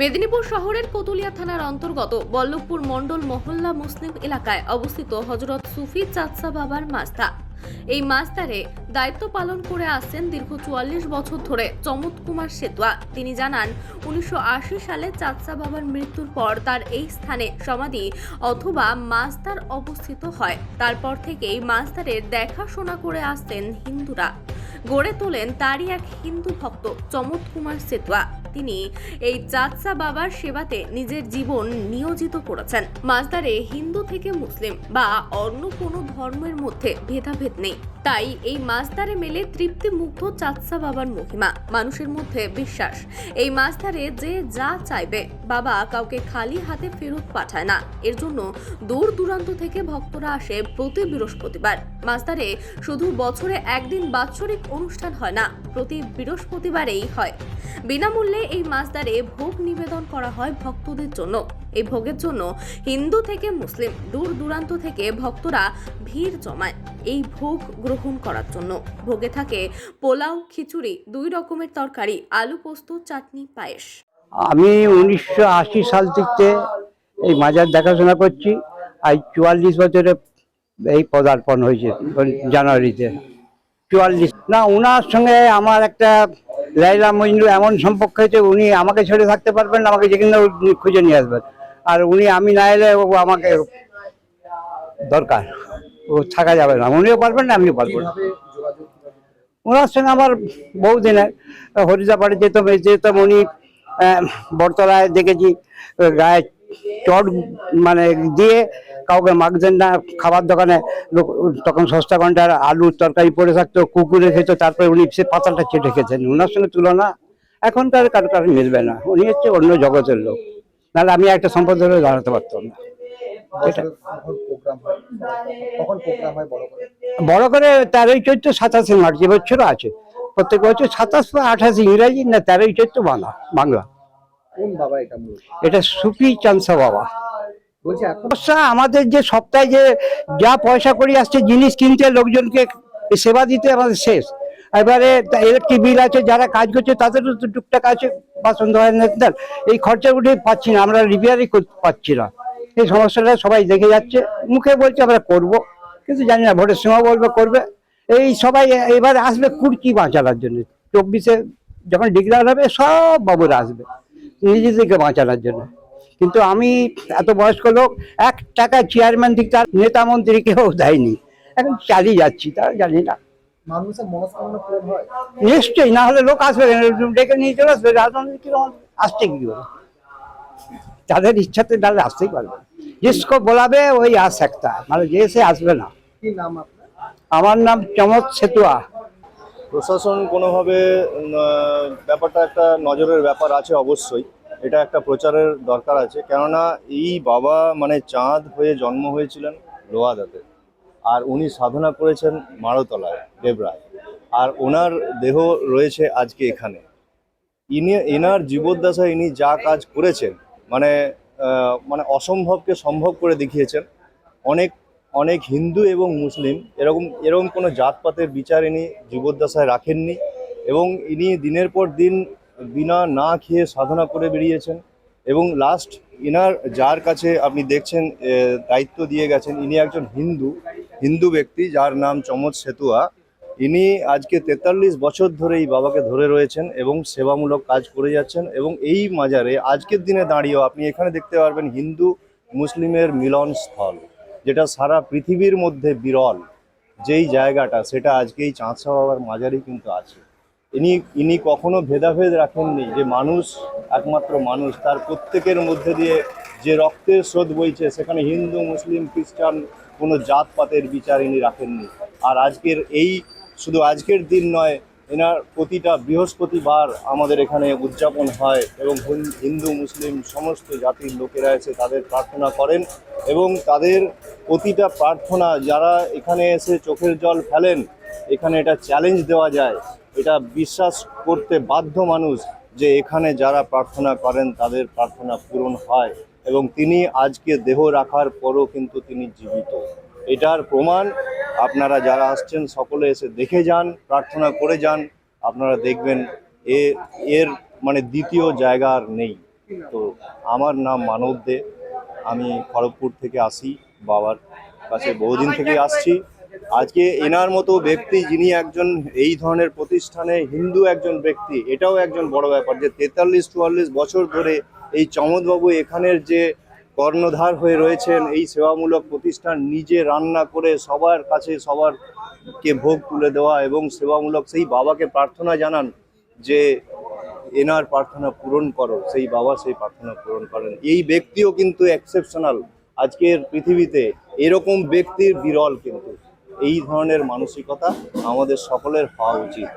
মেদিনীপুর শহরের কোতুলিয়া থানার অন্তর্গত বল্লভপুর মণ্ডল মহল্লা মুসলিম এলাকায় অবস্থিত হজরত সুফি চাৎসা বাবার মাস্তা। এই মাস্তারে দায়িত্ব পালন করে আসছেন দীর্ঘ চুয়াল্লিশ বছর ধরে চমৎ কুমার সেতুয়া তিনি জানান, উনিশশো আশি সালে চাৎসা বাবার মৃত্যুর পর তার এই স্থানে সমাধি অথবা মাস্তার অবস্থিত হয়। তারপর থেকেই মাস্তারের দেখাশোনা করে আসতেন হিন্দুরা। গড়ে তোলেন তারই এক হিন্দু ভক্ত চমৎ কুমার সেতুয়া। তিনি এই চাৎসা বাবার সেবাতে নিজের জীবন নিয়োজিত করেছেন। মাসদারে হিন্দু থেকে মুসলিম বা অন্য কোনো ধর্মের মধ্যে ভেদাভেদ নেই। তাই এই মাসদারে মেলে তৃপ্তি তৃপ্তিমুগ্ধ চাৎসা বাবার মহিমা, মানুষের মধ্যে বিশ্বাস। এই মাসদারে যে যা চাইবে, বাবা কাউকে খালি হাতে ফেরত পাঠায় না। এর জন্য দূর দূরান্ত থেকে ভক্তরা আসে প্রতি বৃহস্পতিবার। মাসদারে শুধু বছরে একদিন বাৎসরিক অনুষ্ঠান হয় না, প্রতি বৃহস্পতিবারেই হয়। বিনামূল্যে এই মাসদারে ভোগ নিবেদন করা হয় ভক্তদের জন্য। এই ভোগের জন্য হিন্দু থেকে মুসলিম, দূর দূরান্ত থেকে ভক্তরা ভিড় জমায় এই ভোগ গ্রহণ করার জন্য। ভোগে থাকে পোলাও, খিচুড়ি, দুই রকমের তরকারি, আলু পোস্ত, চাটনি, পায়েস। আমি উনিশশো আশি সাল থেকে এই মাজার দেখাশোনা করছি। আজ চুয়াল্লিশ বছরে এই পদার্পণ হয়েছে, জানুয়ারিতে। চুয়াল্লিশ। না ওনার সঙ্গে আমার একটা লাইলা মজনু এমন সম্পর্ক হয়েছে, উনি আমাকে ছেড়ে থাকতে পারবেন আমাকে যেখানে খুঁজে নিয়ে আসবেন। আর উনি, আমি না এলে ও আমাকে দরকার, ও থাকা যাবে না। উনিও পারবেন না, আমিও পারব না। ওনার সঙ্গে আমার বহুদিনের হরিদাবাড়ি যেতাম যেতাম উনি বটতলায় দেখেছি, গায়ে চট মানে দিয়ে কাউকে মাখতেন না খাবার দোকানে লোক তখন সস্তা ঘণ্টার আলুর তরকারি পড়ে থাকতো কুকুরে খেত তারপরে উনি সে পাতাটা চেটে খেতেন ওনার সঙ্গে তুলনা এখনকার কারও কারও মিলবে না। উনি হচ্ছে অন্য জগতের লোক। নাহলে আমি একটা সম্পদ ধরে দাঁড়াতে পারতাম না। বড় করে? তেরোই চৈত্র সাতাশে মার্চ এবছরও আছে। প্রত্যেক বছর সাতাশ বা আঠাশ ইংরাজি না তেরোই চৈত্র বাংলা। বাংলা। এটা সুফি চান্সা বাবা। বলছি আমাদের যে সপ্তাহে যে যা পয়সা করি আসছে জিনিস কিনতে লোকজনকে সেবা দিতে আমাদের শেষ। এবারে ইলেকট্রিক বিল আছে যারা কাজ করছে তাদেরও তো টুকটাক আছে বাসন ধোয়া এই খরচা উঠে পাচ্ছি না আমরা রিপেয়ারই করতে পারছি না। এই সমস্যাটা সবাই দেখে যাচ্ছে মুখে বলছে আমরা করব কিন্তু জানি না ভোটের সময় বলবে করবে। এই সবাই এবার আসবে কুর্কি বাঁচানোর জন্য। চব্বিশে যখন ডিক্লার হবে সব বাবুরা আসবে নিজেদেরকে বাঁচানোর জন্য। কিন্তু আমি এত বয়স্ক লোক এক টাকা চেয়ারম্যান দিক তার নেতা মন্ত্রী কেউ দেয়নি। এখন চালিয়ে যাচ্ছি তা জানি না। হয়? নিশ্চয়ই না হলে লোক আসবে ডেকে নিয়ে চলে আসবে রাজনৈতিক কীরকম আসছে কি করে? তাদের ইচ্ছাতে তাহলে আসতেই পারবে। জিসকো বলাবে ওই আস একটা মানে যে সে আসবে না। কি নাম আপনার? আমার নাম চমৎ সেতুয়া। প্রশাসন কোনোভাবে আহ, ব্যাপারটা একটা নজরের ব্যাপার আছে অবশ্যই। এটা একটা প্রচারের দরকার আছে। কেননা এই বাবা মানে চাঁদ হয়ে জন্ম হয়েছিলেন লোহাদাতে। আর উনি সাধনা করেছেন মারতলায়, দেবরায়। আর ওনার দেহ রয়েছে আজকে এখানে। ইনি, এনার জীবদ্দশায় ইনি যা কাজ করেছেন মানে মানে অসম্ভবকে সম্ভব করে দেখিয়েছেন। অনেক অনেক হিন্দু এবং মুসলিম, এরকম এরকম কোনো জাতপাতের বিচার ইনি জীবদ্দশায় রাখেননি। এবং ইনি দিনের পর দিন বিনা না খেয়ে সাধনা করে বেরিয়েছেন এবং লাস্ট ইনার যার কাছে আপনি দেখছেন দায়িত্ব দিয়ে গেছেন, ইনি একজন হিন্দু হিন্দু ব্যক্তি যার নাম চমৎ সেতুয়া। ইনি আজকে তেতাল্লিশ বছর ধরে এই বাবাকে ধরে রয়েছেন এবং সেবামূলক কাজ করে যাচ্ছেন এবং এই মাজারে আজকের দিনে দাঁড়িয়েও আপনি এখানে দেখতে পারবেন হিন্দু মুসলিমের মিলন স্থল যেটা সারা পৃথিবীর মধ্যে বিরল। যেই জায়গাটা, সেটা আজকে এই চাঁদশা বাবার মাজারই কিন্তু আছে। ইনি ইনি কখনো ভেদাভেদ রাখেননি যে মানুষ একমাত্র মানুষ। তার প্রত্যেকের মধ্যে দিয়ে যে রক্তের স্রোত বইছে, সেখানে হিন্দু, মুসলিম, খ্রিস্টান কোনো জাতপাতের বিচার ইনি রাখেননি। আর আজকের এই, শুধু আজকের দিন নয়, এনার প্রতিটা বৃহস্পতিবার আমাদের এখানে উদযাপন হয় এবং হিন্দু, মুসলিম সমস্ত জাতির লোকেরা এসে তাদের প্রার্থনা করেন এবং তাদের প্রতিটা প্রার্থনা, যারা এখানে এসে চোখের জল ফেলেন, এখানে এটা চ্যালেঞ্জ দেওয়া যায়। এটা বিশ্বাস করতে বাধ্য মানুষ যে এখানে যারা প্রার্থনা করেন তাদের প্রার্থনা পূরণ হয় এবং তিনি আজকে দেহ রাখার পরও কিন্তু তিনি জীবিত। এটার প্রমাণ আপনারা যারা আসছেন সকলে এসে দেখে যান প্রার্থনা করে যান আপনারা দেখবেন এ এর মানে দ্বিতীয় জায়গা আর নেই। তো আমার নাম মানব দে আমি খড়গপুর থেকে আসি বাবার কাছে বহুদিন থেকে আসছি। আজকে এনার মতো ব্যক্তি যিনি একজন এই ধরনের প্রতিষ্ঠানে হিন্দু একজন ব্যক্তি, এটাও একজন বড় ব্যাপার যে তেতাল্লিশ, চুয়াল্লিশ বছর ধরে এই চমৎবাবু এখানের যে কর্ণধার হয়ে রয়েছেন, এই সেবামূলক প্রতিষ্ঠান নিজে রান্না করে সবার কাছে সবার কে ভোগ তুলে দেওয়া এবং সেবামূলক সেই বাবাকে প্রার্থনা জানান যে এনার প্রার্থনা পূরণ করো, সেই বাবা সেই প্রার্থনা পূরণ করেন। এই ব্যক্তিও কিন্তু এক্সেপশনাল আজকের পৃথিবীতে। এরকম ব্যক্তির বিরল কিন্তু। এই ধরনের মানসিকতা আমাদের সকলের হওয়া উচিত।